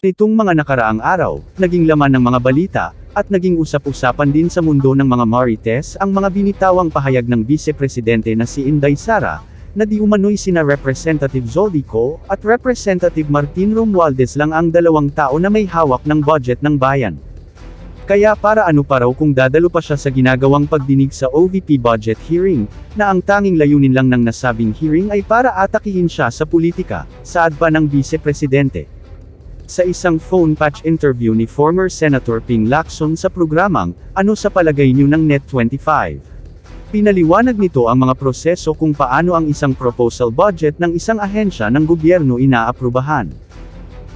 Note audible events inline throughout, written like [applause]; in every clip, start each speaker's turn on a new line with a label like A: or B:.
A: Nitong mga nakaraang araw, naging laman ng mga balita, at naging usap-usapan din sa mundo ng mga Marites ang mga binitawang pahayag ng Vice Presidente na si Inday Sara, na di umano'y sina Representative Zoldico, at Representative Martin Romualdez lang ang dalawang tao na may hawak ng budget ng bayan. Kaya para ano pa raw kung dadalo pa siya sa ginagawang pagdinig sa OVP budget hearing, na ang tanging layunin lang ng nasabing hearing ay para atakihin siya sa politika, saad pa ng Vice Presidente. Sa isang phone patch interview ni former Senator Ping Lacson sa programang, Ano sa palagay niyo ng Net25? Pinaliwanag nito ang mga proseso kung paano ang isang proposal budget ng isang ahensya ng gobyerno inaaprubahan.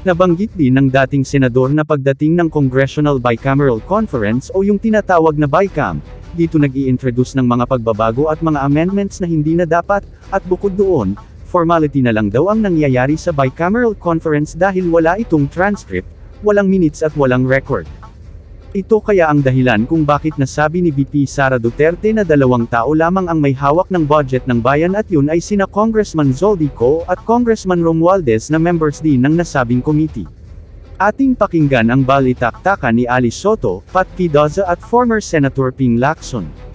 A: Nabanggit din ng dating senador na pagdating ng Congressional Bicameral Conference o yung tinatawag na BICAM, dito nag introduce ng mga pagbabago at mga amendments na hindi na dapat, at bukod doon, formality na lang daw ang nangyayari sa Bicameral Conference dahil wala itong transcript, walang minutes at walang record. Ito kaya ang dahilan kung bakit nasabi ni VP Sara Duterte na dalawang tao lamang ang may hawak ng budget ng bayan at yun ay sina Congressman Zoldico at Congressman Romualdez na members din ng nasabing committee. Ating pakinggan ang balitaktakan ni Ali Soto, Pat Pidoza at former Senator Ping Lacson.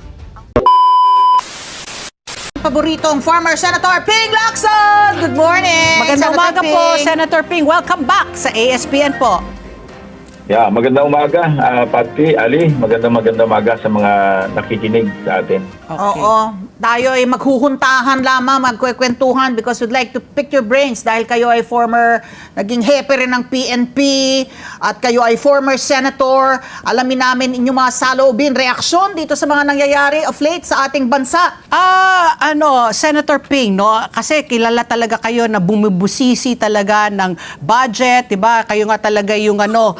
B: Paboritong former Senator Ping Lacson! Good morning!
C: Magandang
B: Senator
C: umaga po. Senator Ping. Welcome back sa ASPN po.
D: Yeah, magandang umaga, ah, Pati, Ali. Magandang magandang umaga sa mga nakikinig sa atin.
B: Oo. Tayo ay maghuhuntahan lamang, magkwekwentuhan because we'd like to pick your brains dahil kayo ay former, naging hepe rin ng PNP at kayo ay former senator. Alamin namin inyong mga saloobin, reaksyon dito sa mga nangyayari of late sa ating bansa.
C: Ah, ano, Senator Ping, no? Kasi kilala talaga kayo na bumibusisi talaga ng budget, 'di ba? Kayo nga talaga yung ano,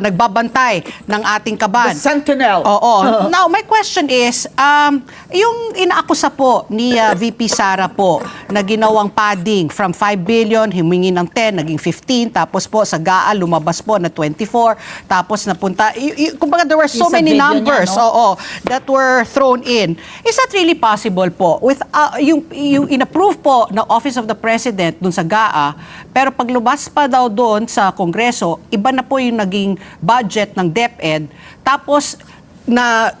C: nagbabantay ng ating
B: The
C: kaban.
B: Sentinel.
C: Oo. [laughs] Now, my question is, um, yung inaakusa po ni uh, VP Sara po na ginawang padding from 5 billion, humingi ng 10, naging 15, tapos po sa GAA lumabas po na 24, tapos napunta, y- y- kumbaga there were so
B: Yung sa
C: many
B: video niya,
C: numbers,
B: no?
C: oo, that were thrown in. Is that really possible po? With uh, yung, yung inapprove po ng Office of the President dun sa GAA, pero paglubas pa daw doon sa Kongreso, iba na po yung naging budget ng DepEd, tapos na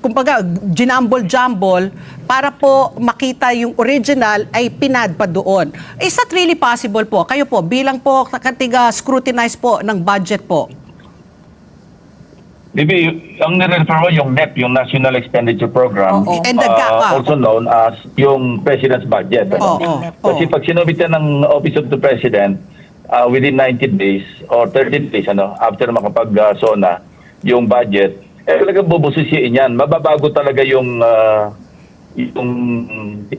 C: kumbaga ginambol-jambol para po makita yung original ay pinad pa doon. Is that really possible po? Kayo po, bilang po katiga scrutinize po ng budget po.
D: Bibi, ang nire-refer mo yung NEP, yung National Expenditure Program,
C: Oo. And the
D: ah,
C: GAA.
D: also known as yung President's Budget. ano?
C: Oo.
D: Kasi pag sinubitan ng Office of the President, ah, within 90 days or 30 days, ano, after makapag-SONA, yung budget, eh talagang bubusisiin yan. Mababago talaga yung ah, yung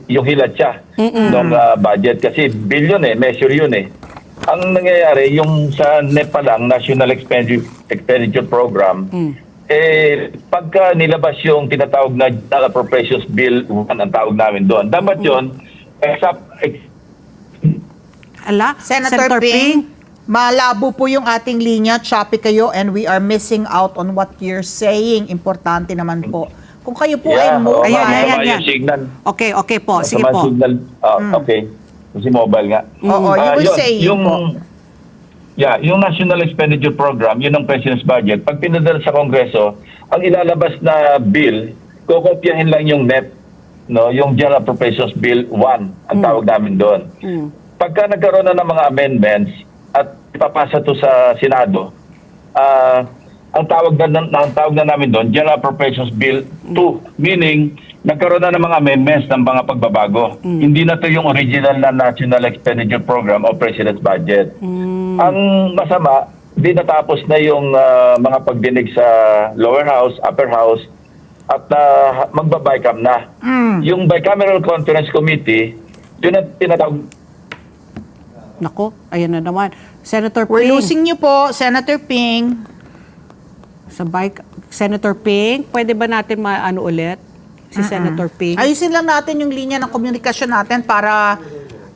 D: yung hilatsa ng ah, budget. Kasi billion eh, measure yun eh. Ang nangyayari, yung sa NEP pa lang, National Expenditure, Expenditure Program, eh, pagka nilabas yung tinatawag na General Appropriations Bill 1 ang tawag namin doon, dapat yun, except, ex-
C: Ala,
B: Senator, Ping, malabo po yung ating linya, choppy kayo, and we are missing out on what you're saying. Importante naman po. Kung kayo po ay
D: yeah,
B: mobile,
D: oh,
C: Ayan, ayan, ayan.
D: signal.
C: Okay, okay po. Sige
D: Masama
C: po.
D: signal. Ah, Okay. Kasi mobile nga.
B: Oo, you
D: Ah,
B: were
D: yun,
B: saying
D: yung,
B: po.
D: Yeah, yung National Expenditure Program, yun ang President's Budget. Pag pinadala sa Kongreso, ang ilalabas na bill, kokopyahin lang yung NEP, no, yung General Appropriations Bill 1, ang tawag namin doon. Pagka nagkaroon na ng mga amendments at ipapasa to sa Senado, ah, ang tawag na, na ang tawag na namin doon, General Appropriations Bill 2, meaning nagkaroon na ng mga amendments ng mga pagbabago. Hindi na to yung original na National Expenditure Program o President's Budget. Ang masama, di natapos na yung ah, mga pagdinig sa lower house, upper house, at uh, magbabaycam na. Yung Bicameral Conference Committee, yun ang tinatawag
C: Nako, ayan na naman. Senator
B: we're
C: Ping.
B: losing you po, Senator Ping.
C: Sa bike, Senator Ping, pwede ba natin maano ulit? Si Senator Ping.
B: Ayusin lang natin yung linya ng komunikasyon natin para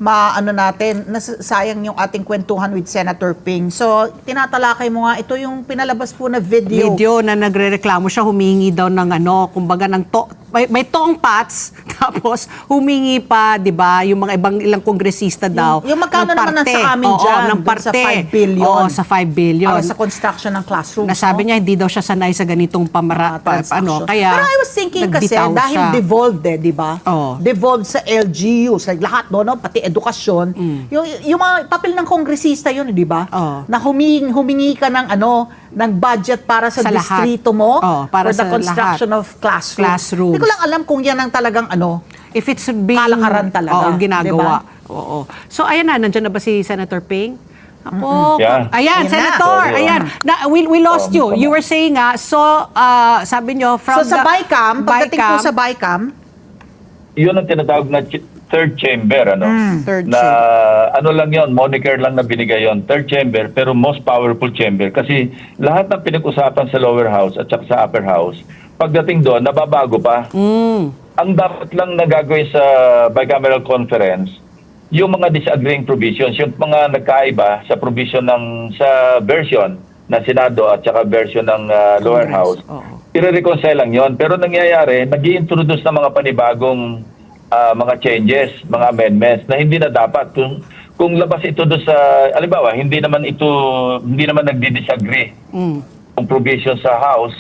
B: maano natin, nasayang yung ating kwentuhan with Senator Ping. So, tinatalakay mo nga, ito yung pinalabas po na video.
C: video na nagrereklamo siya, humingi daw ng ano, kumbaga ng to- may, may tong pats, [laughs] tapos humingi pa, di ba, yung mga ibang ilang kongresista daw.
B: yung magkano
C: ng
B: naman
C: parte.
B: sa amin
C: Oo,
B: dyan,
C: ng
B: dun sa
C: parte.
B: 5 billion.
C: Oo, sa 5 billion.
B: Para sa construction ng classrooms.
C: Nasabi
B: no?
C: niya, hindi daw siya sanay sa ganitong pamara, pa,
B: transaction.
C: ano, kaya
B: Pero I was thinking kasi, dahil
C: siya.
B: devolved eh, di ba?
C: Oo.
B: Devolved sa LGUs, like lahat, no, no? pati edukasyon. Yung, yung mga papel ng kongresista yun, di ba?
C: Mm. Oo.
B: Na humingi, humingi ka ng ano, ng budget para sa,
C: Sa lahat.
B: distrito mo
C: Oo, para
B: for the
C: sa
B: construction of classrooms.
C: Classrooms.
B: Hindi ko lang alam kung yan ang talagang ano.
C: If it's being...
B: Kalakaran talaga,
C: Oo, ginagawa.
B: di
C: Oo. So, ayan na, nandiyan na ba si Senator Ping? Ako,
D: Yeah.
C: ayan,
B: Ayan na.
C: Senator,
D: Oo.
C: ayan. Na, we, we lost
D: Oo,
C: you. You were saying nga, so, ah, sabi nyo, from
B: so sa
C: the...
B: BICAM, pagdating po sa BICAM,
D: Yun ang tinatawag na third chamber, ano?
C: Third
D: na ano lang yon moniker lang na binigay yon third chamber pero most powerful chamber kasi lahat ng pinag-usapan sa lower house at saka sa upper house pagdating doon nababago pa
C: Mm.
D: ang dapat lang na gagawin sa bicameral conference yung mga disagreeing provisions yung mga nagkaiba sa provision ng sa version ng Senado at saka version ng uh, lower house
C: Oo.
D: i-reconcile lang yon pero nangyayari nag introduce ng mga panibagong ah, mga changes, mga amendments na hindi na dapat kung kung labas ito do sa halimbawa hindi naman ito hindi naman nagdi-disagree
C: Mm.
D: yung provision sa House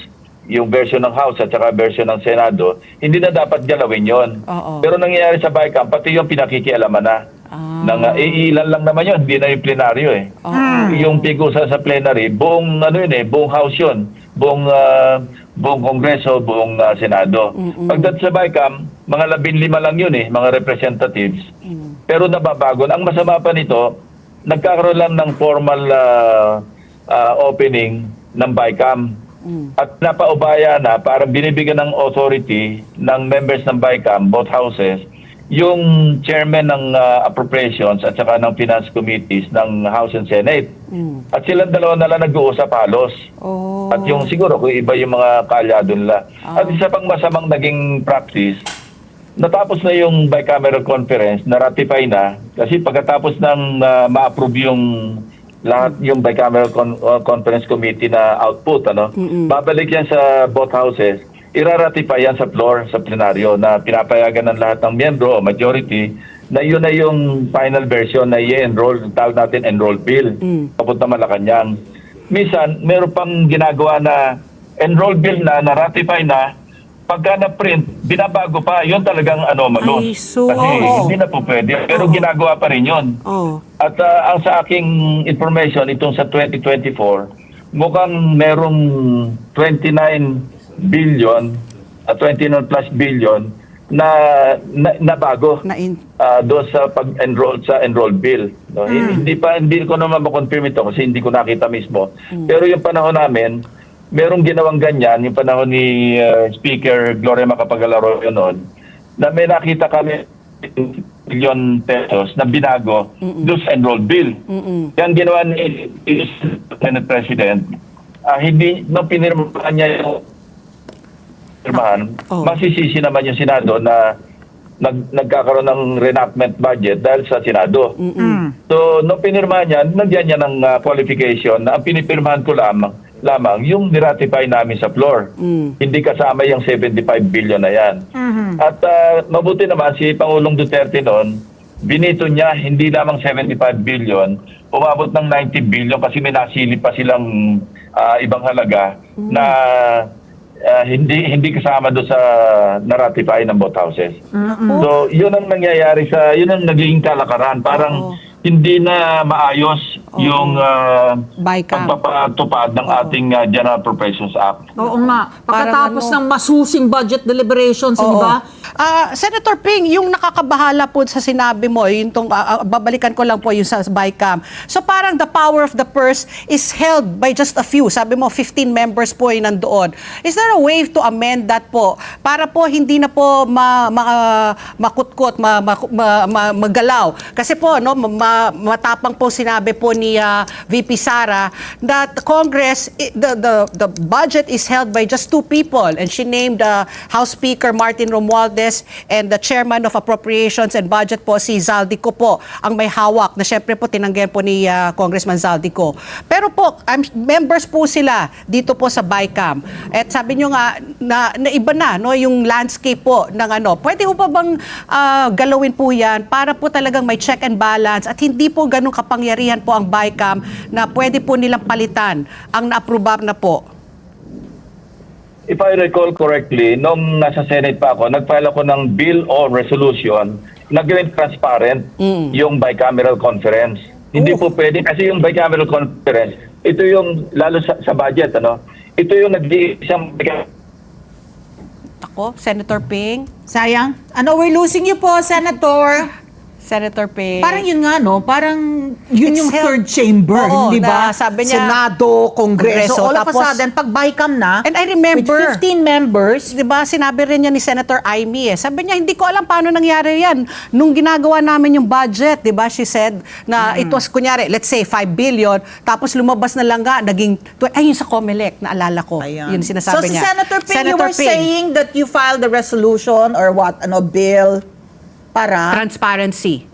D: yung version ng House at saka version ng Senado, hindi na dapat galawin yon. Pero nangyayari sa BICAM, pati yung pinakikialaman na.
C: Ah.
D: Nang, uh, iilan lang naman yun, hindi na yung plenaryo eh.
C: Oo.
D: Yung pigusa sa plenary, buong ano yun eh, buong House yun. Buong, ah, buong Kongreso, buong ah, Senado. Pagdating sa BICAM, mga labing lima lang yun eh, mga representatives. Pero nababago. Ang masama pa nito, nagkakaroon lang ng formal ah, ah, opening ng BICAM. At napaubaya na, parang binibigyan ng authority ng members ng BICAM, both houses, yung chairman ng ah, appropriations at saka ng finance committees ng House and Senate. At silang dalawa na lang nag-uusap halos.
C: Oh.
D: At yung siguro kung iba yung mga kalyado nila. At isa pang masamang naging practice, natapos na yung bicameral conference, na-ratify na, kasi pagkatapos ng ah, ma-approve yung lahat yung bicameral con- uh, conference committee na output, ano, babalik yan sa both houses, iraratify yan sa floor, sa plenaryo, na pinapayagan ng lahat ng miyembro o majority na yun na yung final version na i-enroll, tawag natin enroll bill, papunta Malacanang. Minsan, meron pang ginagawa na enroll bill na, na-ratify na, pagka na-print, binabago pa. Yun talagang anomalous.
C: Ay, so-
D: Kasi
C: Oo.
D: hindi na po pwede. Pero ginagawa pa rin yun.
C: Oh.
D: At ah, ang sa aking information, itong sa 2024, mukhang merong 29 billion at 29 plus billion na, na, na
C: in,
D: ah, doon sa pag-enroll sa enroll bill. No? Hindi pa hindi ko naman ma-confirm ito kasi hindi ko nakita mismo. Pero yung panahon namin, merong ginawang ganyan, yung panahon ni ah, Speaker Gloria Macapagal-Arroyo noon, na may nakita kami billion pesos na binago doon sa enroll bill. Yan ginawa ni Senate President. ah, hindi, nung pinirmahan niya yung pirmahan,
C: Oh.
D: masisisi naman yung Senado na nag, nagkakaroon ng reenactment budget dahil sa Senado. So, nung pinirmahan niya, nandiyan niya ng ah, qualification na ang pinipirmahan ko lamang, lamang yung niratify namin sa floor. Hindi kasama yung 75 billion na yan. At ah, mabuti naman si Pangulong Duterte noon, binito niya hindi lamang 75 billion, umabot ng 90 billion kasi may nasilip pa silang ah, ibang halaga na ah, hindi hindi kasama do sa na-ratify ng both houses. So, yun ang nangyayari sa, yun ang naging kalakaran. Parang hindi na maayos yung uh,
C: BICAM.
D: pagpapatupad ng ating uh, General Appropriations Act.
B: Oo nga. Pagkatapos
C: Parang ano-
B: ng masusing budget deliberations, di
C: Oo.
B: ba?
C: Ah, Senator Ping, yung nakakabahala po sa sinabi mo, yung tong, ah, ah, babalikan ko lang po yung sa BICAM. So parang the power of the purse is held by just a few. Sabi mo, 15 members po yung nandoon. Is there a way to amend that po? Para po hindi na po ma, ma, makutkot, ma, ma, ma- ma- magalaw. Kasi po, no, ma, matapang po sinabi po ni ni ah, VP Sara that Congress the the the budget is held by just two people and she named uh, House Speaker Martin Romualdez and the Chairman of Appropriations and Budget po si Zaldico po ang may hawak na syempre po tinanggihan po ni ah, Congressman Zaldico. Pero po I'm- members po sila dito po sa BICAM. At sabi nyo nga na, na iba na no yung landscape po ng ano. Pwede po ba bang ah, galawin po 'yan para po talagang may check and balance at hindi po ganun kapangyarihan po ang BICAM na pwede po nilang palitan ang na-approve na po.
D: If I recall correctly, nung nasa Senate pa ako, nag-file ako ng bill or resolution na gawin transparent yung bicameral conference. Hindi po pwede kasi yung bicameral conference, ito yung lalo sa, sa budget ano. Ito yung nag-iisang
C: Ako, Senator Ping,
B: Sayang. Ano, we're losing you po, Senator.
C: Senator Ping.
B: Parang yun nga, no? Parang yun
C: It's
B: yung
C: held-
B: third chamber,
C: Oo,
B: hindi ba?
C: na sabi niya-
B: Senado, Kongreso.
C: Kongreso,
B: All of a
C: tapos-
B: sudden, pag BICAM na,
C: And I remember,
B: with 15 members,
C: 'di ba, sinabi rin niya ni Senator Amy eh. Sabi niya, hindi ko alam paano nangyari 'yan. Nung ginagawa namin yung budget, 'di ba? She said na it was kunyari, let's say 5 billion, tapos lumabas na lang nga naging ay yun sa COMELEC, naalala ko.
B: Ayan.
C: Yun sinasabi
B: so, si
C: niya.
B: Senator Ping, you
C: Senator
B: were
C: Ping,
B: saying that you filed a resolution or what, ano, bill para...
C: transparency.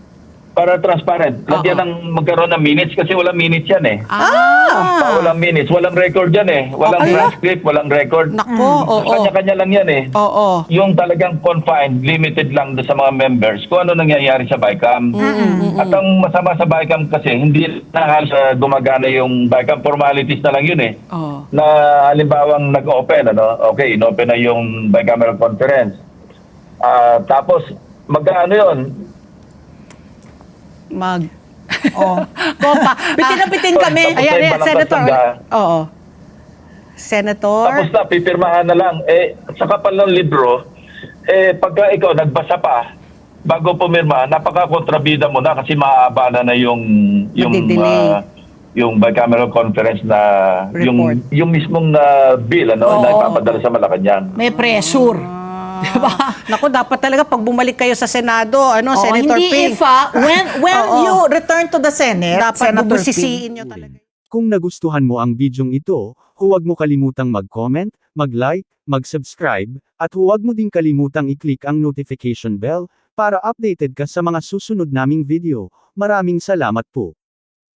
D: para transparent. Lagyan
C: Oo.
D: ng magkaroon ng minutes kasi walang minutes yan eh.
C: Ah.
D: Pa, walang minutes, walang record yan eh. Walang
C: Okay.
D: transcript, walang record.
C: Nako, oo.
D: Kanya-kanya lang yan eh.
C: Oo.
D: Yung talagang confined, limited lang doon sa mga members kung ano nangyayari sa BICAM. At ang masama sa BICAM kasi, hindi na halos uh, gumagana yung BICAM. Formalities na lang yun eh.
C: Oo.
D: Na halimbawang nag-open, ano? Okay, inopen na yung bicameral conference. Ah, tapos, mag-ano yun?
C: Mag [laughs]
B: Oh.
C: Kopa.
B: Bitin na bitin
D: Ah,
B: kami.
D: tapos
C: Ayan,
D: ay
C: ayan,
D: malabas
C: Senator.
D: ga-
C: Oo. Senator.
D: Tapos na, pipirmahan na lang. Eh, sa kapal ng libro, eh, pagka ikaw nagbasa pa, bago pumirma, napaka-kontrabida mo na kasi maaabala na yung yung
C: Madidelay.
D: ah, yung bicameral conference na yung
C: Report.
D: yung mismong na bill ano
C: Oo.
D: na ipapadala sa Malacanang.
B: May pressure. [laughs] Diba?
C: Naku, dapat talaga pag bumalik kayo sa Senado, ano,
B: Oh,
C: Senator
B: hindi
C: Ping.
B: if, ah, when, [laughs] when
C: Oo.
B: you return to the Senate,
C: dapat
B: Senator
C: bubusisiin nyo talaga.
A: Kung nagustuhan mo ang bidyong ito, huwag mo kalimutang mag-comment, mag-like, mag-subscribe, at huwag mo ding kalimutang i-click ang notification bell para updated ka sa mga susunod naming video. Maraming salamat po.